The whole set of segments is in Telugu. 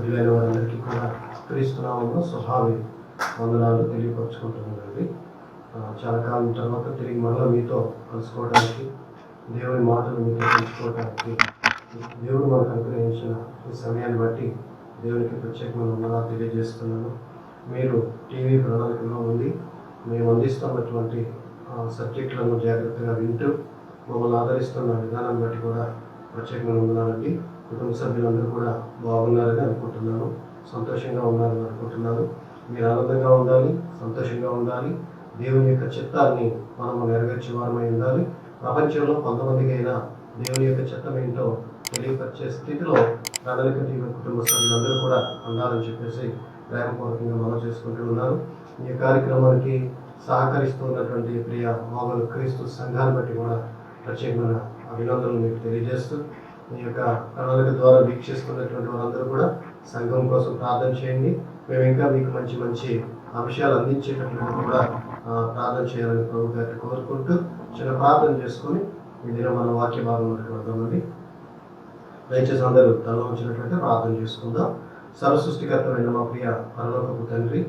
సభ్యులైన వారందరికీ కూడా క్రీస్తునామంలో స్వభావి వందనాలు తెలియపరచుకుంటున్నానండి. చాలా కాలం తర్వాత తిరిగి మళ్ళీ మీతో కలుసుకోవడానికి దేవుని మాటలు మీతో పంచుకోవడానికి దేవుడు మనకు అనుగ్రహించిన ఈ సమయాన్ని బట్టి దేవునికి ప్రత్యేకమైన వందనాలు తెలియజేస్తున్నాను. మీరు టీవీ ప్రణాళికలో ఉంది మేము అందిస్తున్నటువంటి సబ్జెక్టులను జాగ్రత్తగా వింటూ మమ్మల్ని ఆదరిస్తున్న విధానాన్ని బట్టి కూడా ప్రత్యేకమైన వందనాలండి. కుటుంబ సభ్యులందరూ కూడా బాగున్నారని అనుకుంటున్నాను. సంతోషంగా ఉన్నారని అనుకుంటున్నాను. మీరు ఆనందంగా ఉండాలి సంతోషంగా ఉండాలి. దేవుని యొక్క చిత్తాన్ని మనము నెరవేర్చే వారమై ఉండాలి. ప్రపంచంలో కొంతమందికైనా దేవుని యొక్క చిత్తం ఏంటో తెలియపరిచే స్థితిలో ప్రణాళిక కుటుంబ సభ్యులందరూ కూడా ఉండాలని చెప్పేసి ప్రేమపూర్వకంగా మనం చేసుకుంటూ ఉన్నారు. ఈ కార్యక్రమానికి సహకరిస్తున్నటువంటి ప్రియ మామూలు క్రీస్తు సంఘాన్ని బట్టి కూడా ప్రత్యేకమైన అభినందనలు మీకు తెలియజేస్తూ మీ యొక్క ప్రణాళిక ద్వారా వీక్షిస్తున్నటువంటి వారందరూ కూడా సంఘం కోసం ప్రార్థన చేయండి. మేము ఇంకా మీకు మంచి మంచి అంశాలు అందించేటటువంటి కూడా ప్రార్థన చేయాలని ప్రభు గారిని కోరుకుంటూ చిన్న ప్రార్థన చేసుకొని ఈ దినం మన వాక్య భాగంలోకి వెళ్దామండి. దయచేసి అందరూ తల ఉంచినట్లయితే ప్రార్థన చేసుకుందాం. సర్వసృష్టికర్తమైన మా ప్రియ పరలోకపు తండ్రి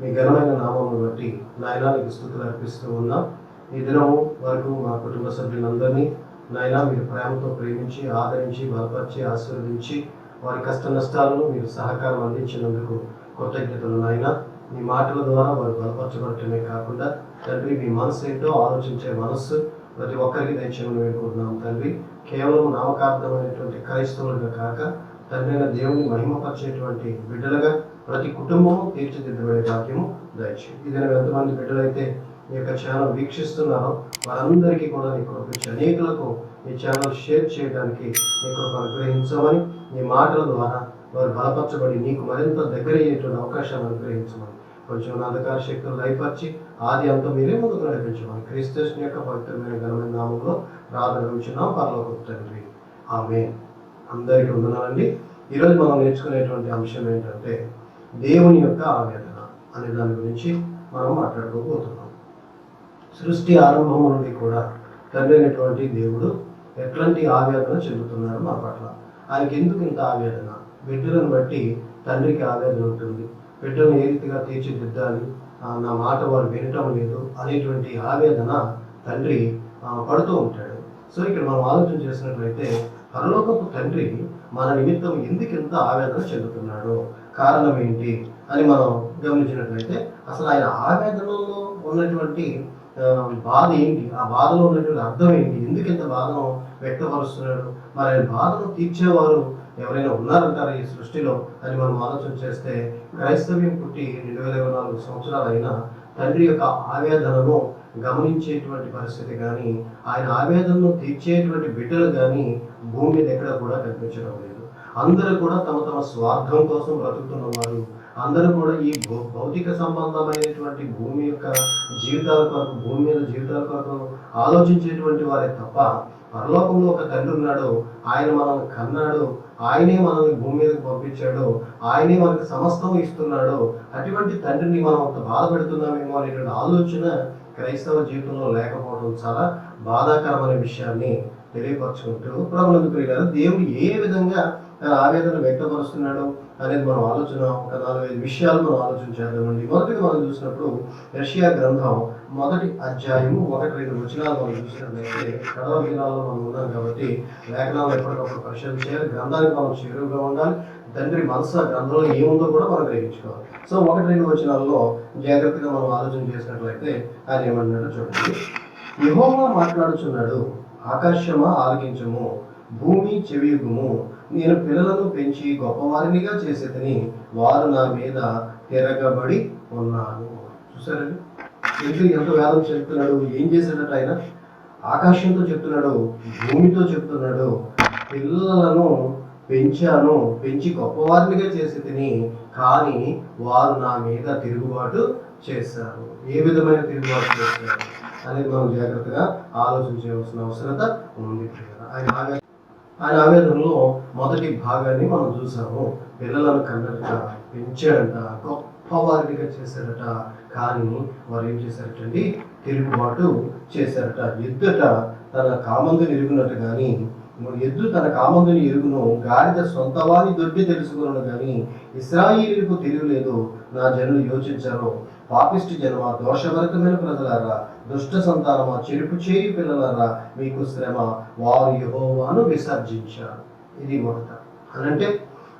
మీ ఘనమైన నామమును బట్టి నాయనానికి స్థుతులు అర్పిస్తూ ఉన్నాం. ఈ దినము వరకు మా కుటుంబ సభ్యులందరినీ నాయన మీరు ప్రేమతో ప్రేమించి ఆదరించి బలపరిచి ఆశీర్వదించి వారి కష్ట నష్టాలను మీరు సహకారం అందించినందుకు కృతజ్ఞతలు నాయన. మీ మాటల ద్వారా వారు బలపరచబడటమే కాకుండా తండ్రి మీ మనసు ఏంటో ఆలోచించే మనస్సు ప్రతి ఒక్కరికి దయచేయమని వేడుకుంటున్నాం తండ్రి. కేవలం నామకార్థమైనటువంటి క్రైస్తవులుగా కాక తండ్రి దేవుని మహిమపరిచేటువంటి బిడ్డలుగా ప్రతి కుటుంబము తీర్చిదిద్దబడే భాగ్యము దయచేయండి. ఇది ఎంతమంది బిడ్డలైతే ఈ యొక్క ఛానల్ వీక్షిస్తున్నారో వారందరికీ కూడా నీ కృపించి అనేకులకు ఈ ఛానల్ షేర్ చేయడానికి నీ కృప అనుగ్రహించమని నీ మాటల ద్వారా వారు బలపరచబడి నీకు మరింత దగ్గర అయ్యేటువంటి అవకాశాన్ని అనుగ్రహించమని. కొంచెం అంధకార శక్తులు లయపరిచి ఆది అంతా మీరే ముందుకు నడిపించమని. క్రీస్తుని యొక్క పవిత్రమైన ఘనమైన నామంలో ప్రార్థన ఉంచున్నాం పరలోక తండ్రి. ఆమె అందరికీ వందనాలండి. ఈరోజు మనం నేర్చుకునేటువంటి అంశం ఏంటంటే దేవుని యొక్క ఆవేదన అనే దాని గురించి మనం మాట్లాడుకోబోతున్నాం. సృష్టి ఆరంభం నుండి కూడా తండ్రి అయినటువంటి దేవుడు ఎట్లాంటి ఆవేదన చెందుతున్నాడు మా పట్ల. ఆయనకి ఎందుకు ఇంత ఆవేదన? బిడ్డలను బట్టి తండ్రికి ఆవేదన ఉంటుంది. బిడ్డలను ఏ రీతిగా తీర్చిదిద్దాలి? నా మాట వారు వినటం లేదు అనేటువంటి ఆవేదన తండ్రి పడుతూ ఉంటాడు. సో ఇక్కడ మనం ఆలోచన చేసినట్లయితే పరలోకపు తండ్రి మన నిమిత్తం ఎందుకు ఇంత ఆవేదన చెందుతున్నాడు? కారణం ఏంటి అని మనం గమనించినట్లయితే అసలు ఆయన ఆవేదనలో ఉన్నటువంటి బాధ ఏంటి? ఆ బాధలో ఉన్నటువంటి అర్థం ఏంటి? ఎందుకు ఇంత బాధను వ్యక్తపరుస్తున్నాడు? మరి ఆయన బాధను తీర్చేవారు ఎవరైనా ఉన్నారంటారా ఈ సృష్టిలో? అని మనం ఆలోచన చేస్తే క్రైస్తవ్యం పుట్టి రెండు వేల ఇరవై నాలుగు సంవత్సరాలు అయినా తండ్రి యొక్క ఆవేదనను గమనించేటువంటి పరిస్థితి కానీ ఆయన ఆవేదనను తీర్చేటువంటి బిడ్డలు కానీ భూమి మీద ఎక్కడ కూడా కనిపించడం లేదు. అందరూ కూడా తమ తమ స్వార్థం కోసం బ్రతుకుతున్నవారు అందరూ కూడా ఈ భౌ- భౌతిక సంబంధమైనటువంటి భూమి యొక్క జీవితాల కొరకు భూమి మీద జీవితాల కొరకు ఆలోచించేటువంటి వారే తప్ప పరలోకంలో ఒక తండ్రి ఉన్నాడు ఆయన మనల్ని కన్నాడు ఆయనే మనల్ని భూమి మీదకి పంపించాడు ఆయనే మనకి సమస్తం ఇస్తున్నాడు అటువంటి తండ్రిని మనం అంత బాధపెడుతున్నామేమో అనేటువంటి ఆలోచన క్రైస్తవ జీవితంలో లేకపోవడం చాలా బాధాకరమైన విషయాన్ని తెలియపరచుకుంటూ ప్రభుత్వ ప్రియులారు దేవుడు ఏ విధంగా తన ఆవేదన వ్యక్తపరుస్తున్నాడు అనేది మనం ఆలోచన ఒక నాలుగైదు విషయాలు మనం ఆలోచన చేద్దామండి. మొదటిది మనం చూసినప్పుడు రష్యా గ్రంథం మొదటి అధ్యాయము ఒకటి రెండు వచనాలు మనం చూసినట్లయితే కడవ దినాల్లో మనం ఉన్నాం కాబట్టి లేఖనాలు ఎప్పటికప్పుడు పరిశీలన చేయాలి గ్రంథానికి మనం చేరువుగా ఉండాలి తండ్రి మనసు ఆ గ్రంథంలో ఏముందో కూడా మనం గ్రహించుకోవాలి. సో ఒకటి రెండు వచనాల్లో జాగ్రత్తగా మనం ఆలోచన చేసినట్లయితే ఆయన ఏమన్నాడో చూడండి. యెహోవా మాట్లాడుచున్నాడు ఆకాశమా ఆలకించము భూమి చెవియుగము నేను పిల్లలను పెంచి గొప్పవారినిగా చేసేదని వారు నా మీద తిరగబడి ఉన్నాను. చూసారండి ఎందుకు ఎంత వేదం చెప్తున్నాడు? ఏం చేశాడట ఆయన? ఆకాశంతో చెప్తున్నాడు భూమితో చెప్తున్నాడు పిల్లలను పెంచాను పెంచి గొప్పవారినిగా చేసి తిని కానీ వారు నా మీద తిరుగుబాటు చేశారు. ఏ విధమైన తిరుగుబాటు చేశారు అనేది మనం జాగ్రత్తగా ఆలోచించవలసిన అవసరత ఉంది ఆయన ఆ ఆయన ఆవేదనలో మొదటి భాగాన్ని మనం చూసాము. పిల్లలను కన్నడట పెంచాడంట గొప్ప వారినిగా చేశారట కానీ వారు ఏం చేశారటండి? తిరుగుబాటు చేశారట. ఎద్దుట తన కామందుని ఎరుగునట్టు కానీ ఎద్దు తన కామందుని ఎరుగును గాడిద సొంతవాని దొడ్డి తెలుసుకున్నాను కానీ ఇస్రాయిలీలకు తెలియలేదు. నా జనులు యోచించారో. పాపిష్టి జన్మ దోషభరితమైన ప్రజలారా దుష్ట సంతానమా చెరుపు చేయి పిల్లలారా మీకు శ్రమ వారు యహోవాను విసర్జించారు. ఇది మొదట. అనంటే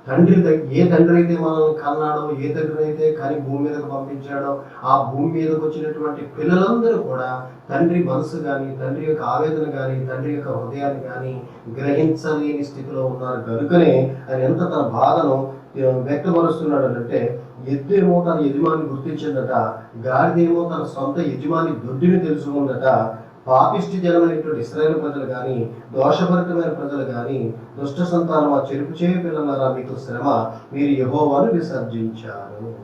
తండ్రి ఏ తండ్రి అయితే మనల్ని కన్నాడో ఏ తండ్రి అయితే కానీ భూమి మీదకు పంపించాడో ఆ భూమి మీదకు వచ్చినటువంటి పిల్లలందరూ కూడా తండ్రి మనసు కానీ తండ్రి యొక్క ఆవేదన కానీ తండ్రి యొక్క హృదయాన్ని కానీ గ్రహించలేని స్థితిలో ఉన్నారు. కనుకనే ఆయన ఎంత తన బాధను వ్యక్తపరుస్తున్నాడు అంటే ఎద్దు ఏమో తన యజమాని గుర్తించిందట గాడిదేమో తన సొంత యజమాని దొడ్డిని తెలుసుకుందట. పాపిష్టి జనమైనటువంటి ఇస్రాయేల్ ప్రజలు కానీ దోషభరితమైన ప్రజలు కానీ దుష్ట సంతానం ఆ చెరుపు చేయ పిల్లలారా మీకు శ్రమ. మీరు యహోవాను విసర్జించారు.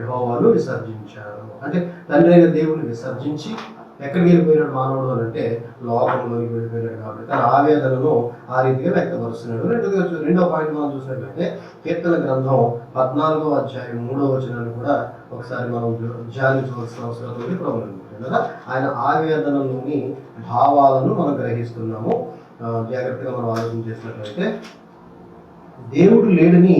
యహోవాను విసర్జించారు. అంటే తండ్రి అయిన దేవుని విసర్జించి ఎక్కడికి వెళ్ళిపోయినాడు మానవుడు అని అంటే లోకంలోకి వెళ్ళిపోయినాడు కాబట్టి తన ఆవేదనను ఆ రీతిగా వ్యక్తపరుస్తున్నాడు. రెండోగా రెండో పాయింట్ మనం చూసినట్లయితే కీర్తన గ్రంథం పద్నాలుగో అధ్యాయం మూడో వచనాన్ని కూడా ఒకసారి మనం ధ్యానించవలసిన అవసరం ఉంది. ప్రాబ్లం కదా. ఆయన ఆవేదనలోని భావాలను మనం గ్రహిస్తున్నాము. జాగ్రత్తగా మనం ఆలోచన చేసినట్లయితే దేవుడు లేడని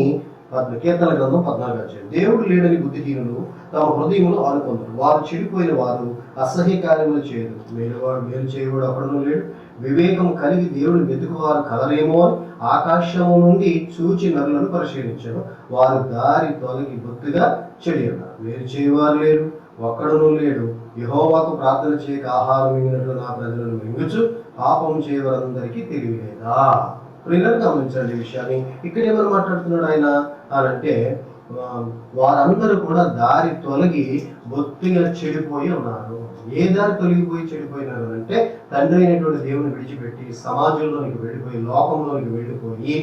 పద్మ కీర్తన గ్రంథం పద్నాలుగు అధ్యాయం. దేవుడు లేడని బుద్ధిహీనులు తమ హృదయములు ఆనుకుందరు. వారు చెడిపోయిన వారు అసహ్య కార్యములు చేయదు. మేలువాడు మేలు చేయవాడు అక్కడను లేడు. వివేకం కలిగి దేవుడు వెతుకువారు కలరేమో అని ఆకాశము నుండి చూచి నరులను పరిశీలించారు వారు దారి తొలగి బొత్తుగా చెడి ఉన్నారు. మేలు చేయవారు లేరు. ఒక్కడును లేడు. యహోవాకు ప్రార్థన చేయక ఆహారం మింగినట్లు నా ప్రజలను మింగుచు. పాపం చేయవారందరికీ తెలియలేదా ప్రియులను గమనించండి విషయాన్ని. ఇక్కడ ఎవరు మాట్లాడుతున్నాడు ఆయన? అని అంటే వారందరూ కూడా దారి తొలగి బొత్తిగా చెడిపోయి ఉన్నారు. ఏ దారి తొలగిపోయి చెడిపోయినారు అంటే తండ్రి అయినటువంటి దేవుని విడిచిపెట్టి సమాజంలోనికి వెళ్ళిపోయి లోకంలోనికి వెళ్ళిపోయి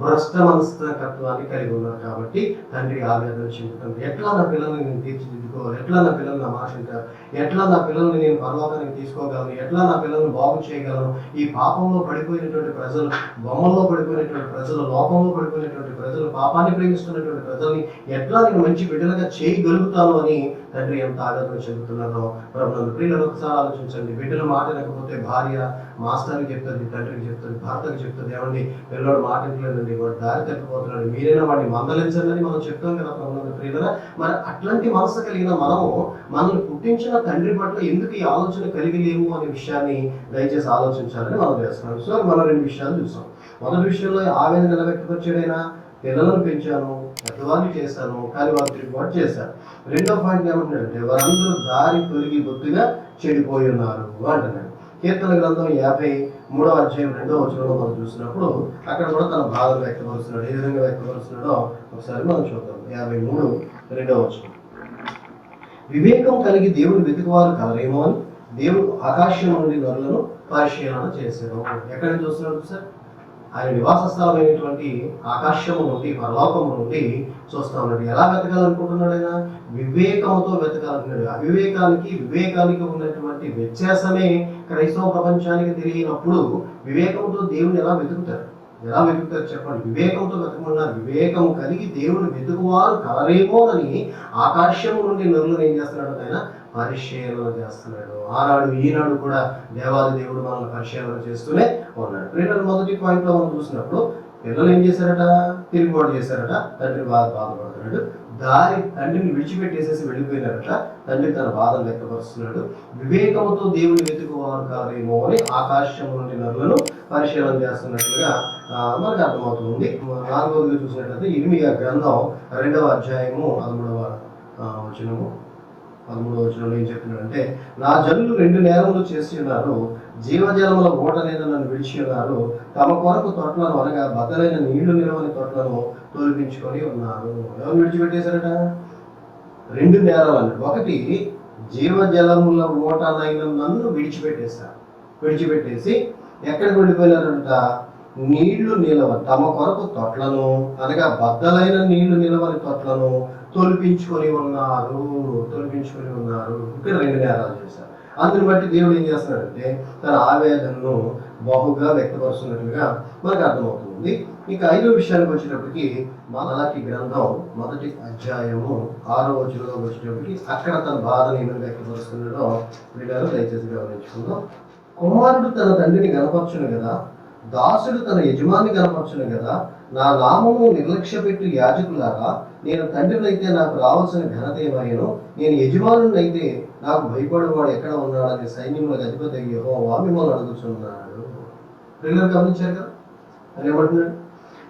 భ్రష్ట మనస్తత్వాన్ని కలిగి ఉన్నారు కాబట్టి తండ్రి ఆవేదన చెందుతుంది. ఎట్లా నా పిల్లల్ని నేను తీర్చిదిద్దుకోవాలి? ఎట్లా నా పిల్లల్ని నా మాట వింటారు? ఎట్లా నా పిల్లల్ని నేను పరలోకానికి తీసుకోగలను? ఎట్లా నా పిల్లల్ని బాగు చేయగలను? ఈ పాపంలో పడిపోయినటువంటి ప్రజలు బొమ్మల్లో పడిపోయినటువంటి ప్రజలు లోకంలో పడిపోయినటువంటి ప్రజలు పాపాన్ని ప్రేమిస్తున్నటువంటి ప్రజల్ని ఎట్లా నేను మంచి బిడ్డలుగా చేయగలుగుతాను అని తండ్రి ఎంత ఆవేదన చెందుతున్నారో ప్రభుత్వం ప్రియులను ఒకసారి ఆలోచించండి. బిడ్డల మాట లేకపోతే భార్య మాస్టర్కి చెప్తుంది తండ్రికి చెప్తుంది భర్తకు చెప్తుంది. ఏమండి? పిల్లడు మాట వినలేదండి. వాడు దారి తప్పిపోతున్నాడు. మీరైనా వాడిని మందలించండి మనం చెప్తాం కదా ప్రభుత్వం ప్రియులరా. మరి అట్లాంటి మనసు కలిగిన మనము మనల్ని పుట్టించిన తండ్రి పట్ల ఎందుకు ఈ ఆలోచన కలిగి లేము అనే విషయాన్ని దయచేసి ఆలోచించాలని మనం చేస్తున్నాం సో మనం రెండు విషయాలు చూసాం. మొదటి విషయంలో ఆవేదన ఎలా వ్యక్తపరిచాడైనా? పిల్లలను పెంచాను. పెద్దవాడిని చేశాను కానీ వారు తిరుగుబాటు చేశారు. రెండో పాయింట్ ఏమంటాడంటే వారందరూ దారి తొలగి బొత్తుగా చెడిపోయి ఉన్నారు అంటున్నాడు. కీర్తన గ్రంథం యాభై మూడో అధ్యాయం రెండో వచనంలో మనం చూసినప్పుడు అక్కడ కూడా తన బాధను వ్యక్తపరుస్తున్నాడు. ఏ విధంగా వ్యక్తపరుస్తున్నాడో ఒకసారి మనం చూద్దాం. యాభై మూడు రెండో వచనం. వివేకం కలిగి దేవుడు వెతుకువారు కలరేమో అని దేవుడు ఆకాశం నుండి నరులను పరిశీలన చేశారు ఎక్కడ నుంచి చూస్తున్నాడు సార్? ఆయన నివాస స్థలమైనటువంటి ఆకాశము నుండి పరలోకము నుండి చూస్తా ఉన్నాడు. ఎలా వెతకాలనుకుంటున్నాడు ఆయన? వివేకంతో వెతకాలనుకున్నాడు అవివేకానికి వివేకానికి ఉన్నటువంటి వ్యత్యాసమే క్రైస్తవ ప్రపంచానికి తెలియనప్పుడు వివేకంతో దేవుని ఎలా వెతుకుతారు? ఎలా వెతుకుతారు చెప్పండి. వివేకంతో వెతకమన్నారు వివేకం కలిగి దేవుని వెతుకువారు కలరేమోనని ఆకాశము నుండి నరులను ఏం చేస్తున్నాడు ఆయన? పరిశీలన చేస్తున్నాడు. ఆనాడు ఈనాడు కూడా దేవాది దేవుడు మనల్ని పరిశీలన చేస్తూనే ఉన్నాడు. పిల్లలు మొదటి పాయింట్లో మనం చూసినప్పుడు పిల్లలు ఏం చేశారట? తిరుగుబాటు చేశారట. తండ్రి బాధ బాధపడుతున్నాడు. దారి తండ్రిని విడిచిపెట్టేసేసి వెళ్ళిపోయినారట. తండ్రి తన బాధను వ్యక్తపరుస్తున్నాడు. వివేకముతో దేవుని వెతుకువారు కాదేమో అని ఆకాశం నుండి నరులను పరిశీలన చేస్తున్నట్లుగా మనకు అర్థమవుతుంది. నాలుగవదిగా చూసినట్లయితే ఇరిమియా గ్రంథం రెండవ అధ్యాయము పదమూడవ వచనము. పదమూడవ వచనంలో ఏం చెప్పినాడంటే నా జనులు రెండు నేరములు చేసి ఉన్నారు జీవజలముల ఓటనైన నన్ను విడిచి ఉన్నారు తమ కొరకు తొట్లను అనగా బద్దలైన నీళ్ళు నిలవని తొట్లను తొలిపించుకొని ఉన్నారు. ఎవరు విడిచిపెట్టేశారట? రెండు నేరాలు అన్నాడు ఒకటి జీవజలముల ఓటనైన నన్ను విడిచిపెట్టేశారు. విడిచిపెట్టేసి ఎక్కడికి వెళ్ళిపోయినారంట? నీళ్ళు నిలవ తమ కొరకు తొట్లను అనగా బద్దలైన నీళ్ళు నిలవని తొట్లను తొలిపించుకొని ఉన్నారు తొలిపించుకొని ఉన్నారు. ఇక్కడ రెండు నేరాలు చేశారు. అందుని బట్టి దేవుడు ఏం చేస్తున్నాడంటే తన ఆవేదనను బహుగా వ్యక్తపరుస్తున్నట్లుగా మనకు అర్థమవుతుంది. ఇక ఐదో విషయానికి వచ్చేటప్పటికి మనలాకి గ్రంథం మొదటి అధ్యాయము ఆరో వచనంలో వచ్చేటప్పటికి అక్కడ తన బాధను ఏమైనా వ్యక్తపరుస్తున్నాడో వీళ్ళలో దయచేసి గమనించుకుందాం. కుమారుడు తన తండ్రిని గనపరచును కదా దాసుడు తన యజమాని వచ్చును కదా. నా నామము నిర్లక్ష్య పెట్టి యాజకులారా నేను తండ్రినైతే నాకు రావాల్సిన ఘనత ఏమయ్యను? నేను యజమానునైతే నాకు భయపడేవాడు ఎక్కడ ఉన్నాడని సైన్యంలో అధిపతి యహోవా మిమ్మల్ని అడుగుతున్నాడు పిల్లలు గమనించారు కదా? అని ఏమంటున్నాడు?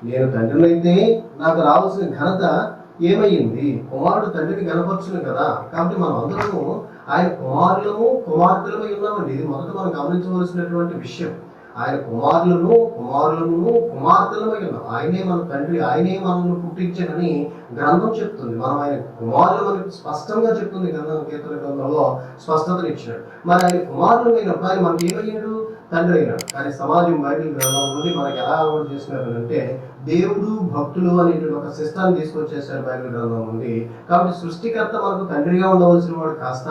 నేను తండ్రినైతే నాకు రావాల్సిన ఘనత ఏమయ్యింది? కుమారుడు తండ్రిని కనపరచును కదా. కాబట్టి మనం అందరము ఆయన కుమారులము కుమార్తెలమై ఉన్నామండి. ఇది మొదట మనం గమనించవలసినటువంటి విషయం. ఆయన కుమారులను కుమారులను కుమార్తెలమై ఉన్నాం ఆయనే మన తండ్రి ఆయనే మనల్ని పుట్టించానని గ్రంథం చెప్తుంది. మనం ఆయన కుమారులు మనకు స్పష్టంగా చెప్తుంది గ్రంథం కీర్తన గ్రంథంలో స్పష్టతను ఇచ్చినాడు. మరి ఆయన కుమారులు అయినప్పుడు ఆయన మనకి ఏమయ్యాడు తండ్రి అయినాడు. కానీ సమాజం బైబిల్ గ్రంథం నుండి మనకి ఎలా అలవాటు చేసినారు అంటే దేవుడు భక్తులు అనేటువంటి ఒక సిస్టమ్ తీసుకొచ్చేసారు బైబిల్ గ్రంథం నుండి. కాబట్టి సృష్టికర్త మనకు తండ్రిగా ఉండవలసిన వాడు కాస్త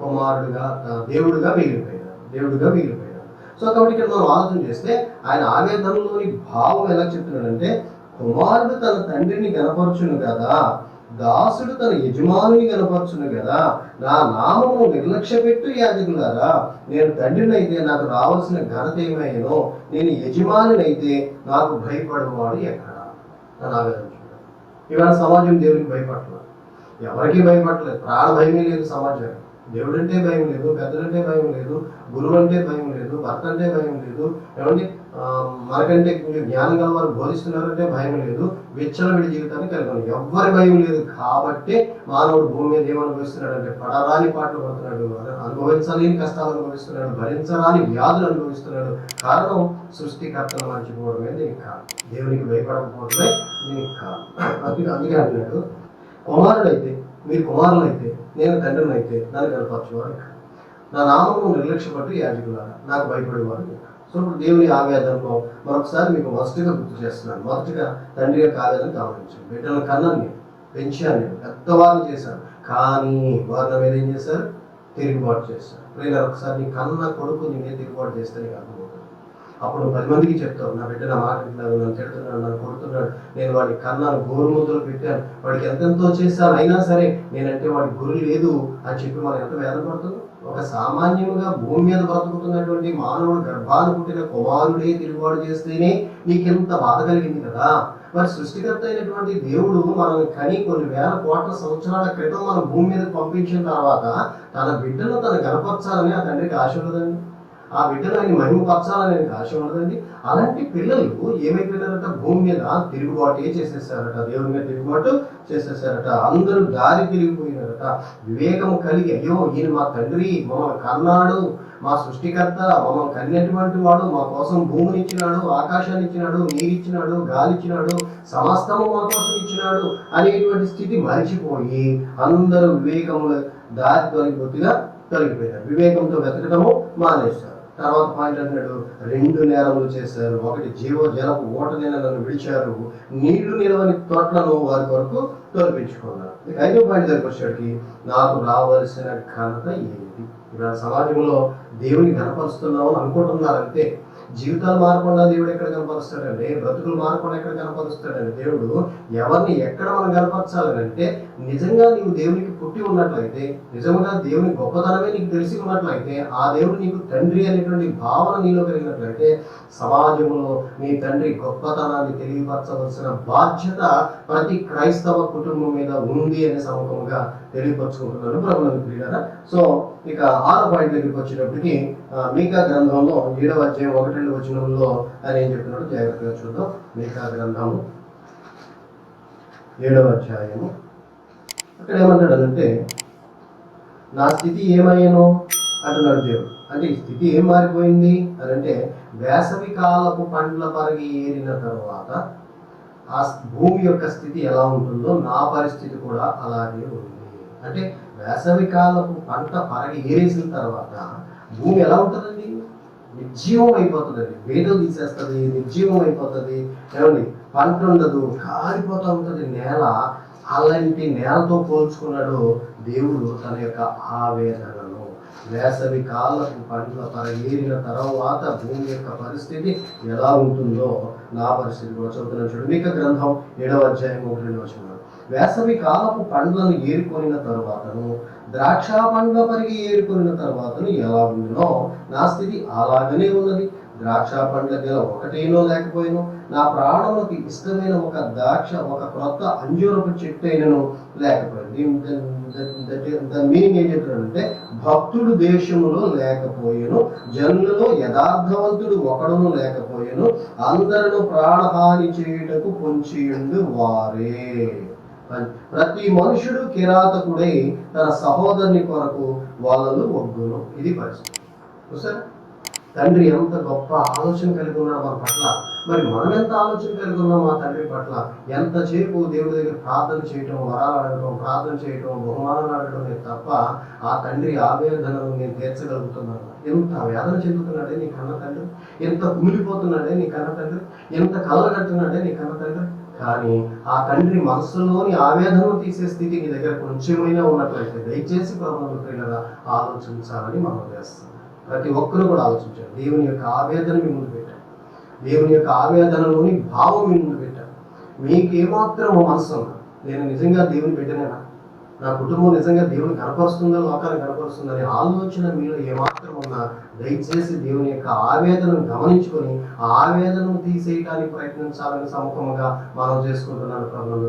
కుమారుడుగా దేవుడుగా మిగిలిపోయాడు. దేవుడుగా మిగిలిపోయాడు. సో కాబట్టి ఇక్కడ మనం ఆలోచన చేస్తే ఆయన ఆవేదనలోని భావం ఎలా చెప్తున్నాడంటే కుమారుడు తన తండ్రిని కనపరచును కదా దాసుడు తన యజమానుని కనపరచును కదా నా నామము నిర్లక్ష్య పెట్టు యాజకులారా నేను తండ్రినైతే నాకు రావాల్సిన ఘనత ఏమైనో నేను యజమానినైతే నాకు భయపడేవాడు ఎక్కడ? అని ఆవేదన చూడాలి ఇవాళ సమాజం దేవునికి భయపడలేదు ఎవరికి భయపడలేదు ప్రాణ భయమే లేదు సమాజం దేవుడంటే భయం లేదు పెద్దలంటే భయం లేదు గురువు అంటే భయం లేదు భర్త అంటే భయం లేదు ఏమండి? మనకంటే జ్ఞానం గల వారు బోధిస్తున్నారంటే భయం లేదు విచ్చలవిడి జీవితాన్ని కలిగి ఎవ్వరి భయం లేదు కాబట్టి మానవుడు భూమి మీద ఏమనుభవిస్తున్నాడంటే పడరాని పాటలు పడుతున్నాడు అనుభవించలేని కష్టాలు అనుభవిస్తున్నాడు భరించరాని వ్యాధులు అనుభవిస్తున్నాడు. కారణం సృష్టికర్తలు మర్చిపోవడమే దీనికి కారణం. దేవునికి భయపడకపోవడమే దీనికి కారణం. అందుకే అందుకే అంటున్నాడు. కుమారుడైతే మీరు కుమారులైతే నేను తండ్రిని అయితే నన్ను కనపరచువారు నా నామము నిర్లక్ష్యపట్టి యాజకులారా నాకు భయపడేవారు సో ఇప్పుడు దేవుని ఆవేదనలో మరొకసారి మీకు మొదటిగా గుర్తు చేస్తున్నాను. మొదటిగా తండ్రి యొక్క ఆవేదన గమనించండి. బిడ్డలను కన్నాను నేను పెంచాను నేను. పెద్దవారిని చేశాను. కానీ వారు నా మీద ఏం చేశారు? తిరుగుబాటు చేశారు. ఒకసారి నీ కన్న కొడుకు నీ మీద తిరుగుబాటు చేస్తే నీకు అర్థం అప్పుడు పది మందికి చెప్తావు నా బిడ్డ నా మాట వింటున్నాడు నన్ను తిడుతున్నాడు నన్ను కొడుతున్నాడు. నేను వాడికి కన్నాను గోరుముద్దలు పెట్టాను. వాడికి ఎంతెంతో చేశాను అయినా సరే నేనంటే వాడికి గురి లేదు అని చెప్పి మనం ఎంత వేదన పడుతుంది ఒక సామాన్యంగా భూమి మీద బ్రతుకుతున్నటువంటి మానవుడు గర్భాన్ని పుట్టిన కుమారుడే తిరుగుబాటు చేస్తేనే నీకెంత బాధ కలిగింది కదా? మరి సృష్టికర్త అయినటువంటి దేవుడు మనల్ని కని కొన్ని వేల కోట్ల సంవత్సరాల క్రితం మన భూమి మీద పంపించిన తర్వాత తన బిడ్డను తను గణపరచాలని ఆ తండ్రికి ఆశ ఆ బిడ్డను ఆయన మహిమపరచాలని ఆశ ఉండదండి అలాంటి పిల్లలు ఏమైపోయినారట? భూమి మీద తిరుగుబాటే చేసేసారట దేవుని మీద తిరుగుబాటు చేసేసారట అందరూ దారి తిరిగిపోయినారట. వివేకం కలిగి అయ్యో ఈయన మా తండ్రి మమ్మల్ని కన్నాడు మా సృష్టికర్త మమ్మల్ని కన్నటువంటి వాడు మా కోసం భూమిని ఇచ్చినాడు ఆకాశాన్ని ఇచ్చినాడు నీరు ఇచ్చినాడు గాలి ఇచ్చినాడు సమస్తము మా కోసం ఇచ్చినాడు అనేటువంటి స్థితి మరిచిపోయి అందరూ వివేకముల దారి తొలగిపోతుగా తొలగిపోయారు వివేకంతో వెతకడము మానేస్తారు తర్వాత పాయింట్ అన్నాడు రెండు నేరములు చేశారు. ఒకటి జీవ జలపు ఓట నేలను విడిచారు. నీళ్ళు నిలవని తోటలను వారి వరకు తోల్పించుకున్నారు. ఐదో పాయింట్ దగ్గరికి వచ్చేటికి నాకు రావలసిన ఘనత ఏంటి ఇలా సమాజంలో దేవుని కనపరుస్తున్నాము అనుకుంటున్నారంటే జీవితాలు మారకుండా దేవుడు ఎక్కడ కనపరుస్తాడండి బ్రతుకులు మారకుండా ఎక్కడ కనపరుస్తాడండి దేవుడు ఎవరిని ఎక్కడ మనం కనపరచాలని అంటే నిజంగా నీవు దేవునికి పుట్టి ఉన్నట్లయితే నిజంగా దేవుని గొప్పతనమే నీకు తెలిసి ఉన్నట్లయితే ఆ దేవుడు నీకు తండ్రి అనేటువంటి భావన నీలో కలిగినట్లయితే సమాజంలో నీ తండ్రి గొప్పతనాన్ని తెలియపరచవలసిన బాధ్యత ప్రతి క్రైస్తవ కుటుంబం మీద ఉంది అనే సమూహంగా తెలియపరచుకుంటున్నాను ప్రభుత్వం క్రీడారా సో ఇక ఆరు పాయింట్ దగ్గరికి వచ్చేటప్పటికి మీకా గ్రంథంలో ఏడవ అధ్యాయం ఒకటి రెండు వచనంలో ఆయన ఏం చెప్తున్నాడు జాగ్రత్తగా చూద్దాం. మీకా గ్రంథము ఏడవ అధ్యాయము అక్కడ ఏమంటాడు అంటే నా స్థితి ఏమయ్యాను? అంటున్నాడు దేవుడు. అంటే ఈ స్థితి ఏం మారిపోయింది? అని అంటే వేసవి కాలపు పండ్ల పరిగి ఏరిన తర్వాత ఆ భూమి యొక్క స్థితి ఎలా ఉంటుందో నా పరిస్థితి కూడా అలాగే ఉంది. అంటే వేసవి కాలపు పంట పరగి ఏరేసిన తర్వాత భూమి ఎలా ఉంటుందండి? నిర్జీవం అయిపోతుందండి. వేదలు తీసేస్తుంది నిర్జీవం అయిపోతుంది. ఏమండి? పంట ఉండదు కారిపోతూ ఉంటుంది. నేల అలాంటి నేలతో పోల్చుకున్నాడు దేవుడు తన యొక్క ఆవేదనను. వేసవి కాలపు పండ్ల పరగేరిన తర్వాత భూమి యొక్క పరిస్థితి ఎలా ఉంటుందో నా పరిస్థితి కూడా చదువుతున్నాను చూడు. మీకు గ్రంథం ఏడవ అధ్యాయం ఒకటి రెండు వేసవి కాలపు పండ్లను ఏరుకొనిన తరువాతను ద్రాక్ష పండ్ల పరిగి ఏరుకొనిన తరువాతను ఎలా ఉండినో నా స్థితి అలాగనే ఉన్నది. ద్రాక్ష పండ్ల గల ఒకటేనో లేకపోయినో నా ప్రాణములకు ఇష్టమైన ఒక ద్రాక్ష ఒక క్రొత్త అంజూరపు చెట్టు అయినను లేకపోయింది. దీని మీనింగ్ ఏం చెప్తున్నాడంటే భక్తుడు దేశములో లేకపోయేను జనులలో యథార్థవంతుడు ఒకడును లేకపోయేను అందరూ ప్రాణహాని చేయుటకు పొంచియుండు వారే. ప్రతి మనుషుడు కిరాతకుడై తన సహోదరుని కొరకు వాళ్ళను ఒగ్గును ఇది పరిస్థితి. తండ్రి ఎంత గొప్ప ఆలోచన కలిగి ఉన్నాడు మన పట్ల మరి మనం ఎంత ఆలోచన కలిగి ఉన్నాం మా తండ్రి పట్ల ఎంతసేపు దేవుడి దగ్గర ప్రార్థన చేయటం వరాలు అడగడం ప్రార్థన చేయటం బహుమానాలు అడగటమే తప్ప ఆ తండ్రి ఆవేదనను నేను తీర్చగలుగుతున్నాను. ఎంత వేదన చెందుతున్నాడే నీ కన్న తండ్రి? ఎంత కుమిలిపోతున్నాడే నీ కన్న తండ్రి? ఎంత కలగట్టున్నాడే నీ కన్న తండ్రి? కానీ ఆ తండ్రి మనస్సులోని ఆవేదనను తీసే స్థితి నీ దగ్గర కొంచెమైనా ఉన్నట్లయితే దయచేసి ప్రభుత్వ ఆలోచించాలని మనం చేస్తాం ప్రతి ఒక్కరూ కూడా ఆలోచించారు. దేవుని యొక్క ఆవేదన మీ ముందు పెట్టారు. దేవుని యొక్క ఆవేదనలోని భావం మీ ముందు పెట్టారు. మీకు ఏమాత్రం మనసు ఉందా నేను నిజంగా దేవుని బిడ్డనేనా? నా కుటుంబం నిజంగా దేవుని కనపరుస్తుందా? లోకాన్ని కనపరుస్తుందని ఆలోచన మీలో ఏమాత్రం ఉన్నా దయచేసి దేవుని యొక్క ఆవేదనను గమనించుకొని ఆ ఆవేదనను తీసేయడానికి ప్రయత్నించాలని సముఖంగా మనం చేసుకుంటున్నాను ప్రభుత్వ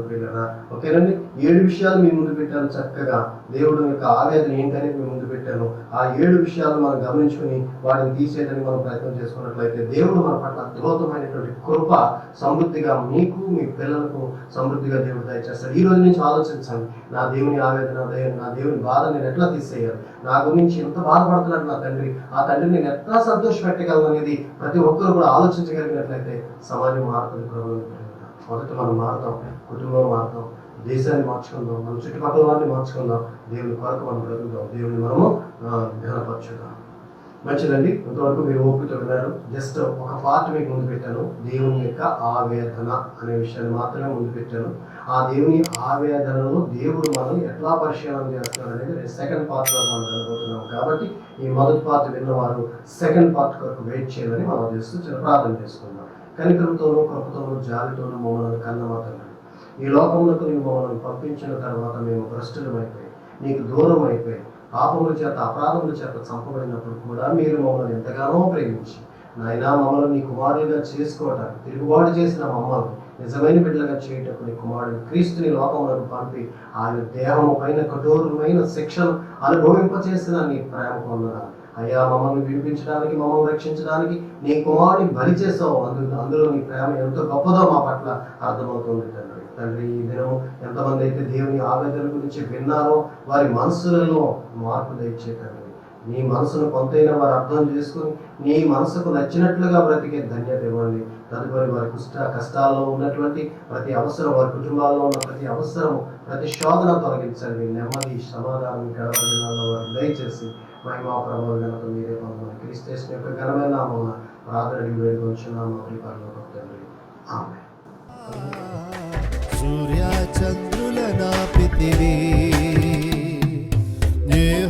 ఓకేనండి? ఏడు విషయాలు మీ ముందు పెట్టాను చక్కగా. దేవుడు యొక్క ఆవేదన ఏంటని మీ ముందు పెట్టాను. ఆ ఏడు విషయాలు మనం గమనించుకొని వాటిని తీసేయడానికి మనం ప్రయత్నం చేసుకున్నట్లయితే దేవుడు మన పట్ల అద్భుతమైనటువంటి కృప సమృద్ధిగా మీకు మీ పిల్లలకు సమృద్ధిగా దేవుడు దయచేస్తాడు. ఈ రోజు నుంచి ఆలోచించండి. నా దేవుని ఆవేదన దయ- నా దేవుని బాధ నేను ఎట్లా తీసేయాలి? నా గురించి ఎంత బాధపడుతున్నాడు నా తండ్రి? ఆ తండ్రిని నేను ఎట్లా సంతోష పెట్టగలను అనేది ప్రతి ఒక్కరు కూడా ఆలోచించగలిగినట్లయితే సమాజం మారుతుంది మొదట మనం మారుతాం కుటుంబం మారుతాం దేశాన్ని మార్చుకుందాం మన చుట్టుపక్కల వారిని మార్చుకుందాం. దేవుని కొరకు మనం బ్రతుకుదాం. దేవుని మనము ఆ, మంచిదండి. కొంతవరకు మీరు ఓపికతో విన్నారు. జస్ట్ ఒక పార్ట్ మీకు ముందు పెట్టాను. దేవుని యొక్క ఆవేదన అనే విషయాన్ని మాత్రమే ముందు పెట్టాను. ఆ దేవుని ఆవేదనను దేవుడు మనం ఎట్లా పరిశీలన చేస్తారు అనేది సెకండ్ పార్ట్లో మనం వెళ్ళబోతున్నాం కాబట్టి ఈ మొదటి పార్ట్ విన్నవారు సెకండ్ పార్ట్ కొరకు వెయిట్ చేయాలని మనం చేస్తూ చిన్న ప్రార్థన చేసుకుందాం. కనికరంతోనూ కృపతోనూ జాలితోనూ మమ్మల్ని కన్న మాత్రమే ఈ లోకంలోకి నీవు మమ్మల్ని పంపించిన తర్వాత మేము భ్రష్టులమైపోయి. నీకు దూరం అయిపోయి పాపముల చేత అపరాధముల చేత చంపబడినప్పుడు కూడా మీరు మమ్మల్ని ఎంతగానో ప్రేమించి నాయనా మమ్మల్ని నీ కుమారుడిగా చేసుకోవటానికి తిరుగుబాటు చేసిన మమ్మల్ని నిజమైన బిడ్డలుగా చేయటప్పుడు నీ కుమారుడు క్రీస్తుని లోకములకు పంపి ఆయన దేహము పైన కఠోరమైన శిక్షను అనుభవింపచేసిన నీ ప్రేమ పొందనాలు అయ్యా మమ్మల్ని విడిపించడానికి మమ్మల్ని రక్షించడానికి నీ కుమారుని బలి చేసావు. అందులో నీ ప్రేమ ఎంతో గొప్పదో మా పట్ల అర్థమవుతుంది తండ్రి. తండ్రి ఈ దినం ఎంతమంది అయితే దేవుని ఆవేదన గురించి విన్నారో వారి మనసులలో మార్పు తెచ్చే తండ్రి. నీ మనసును కొంతైనా వారు అర్థం చేసుకుని నీ మనసుకు నచ్చినట్లుగా బ్రతికే ధన్యత ఇవ్వండి. తదుపరి వారి కుష్ట కష్టాల్లో ఉన్నటువంటి ప్రతి అవసరం వారి కుటుంబాల్లో ఉన్న ప్రతి అవసరం ప్రతి శోధన తొలగించండి. నెమ్మది సమాధానం గడవడినాల్లో వారు దయచేసి మహిమా ప్రభావం ఘనత మీరే పొందాలి క్రీస్తేసిన యొక్క ఘనమైన నామం ప్రార్థన వేడుకొచ్చున్నాము తండ్రి. ఆమె सूर्य चंद्रुला पृथिवी। ने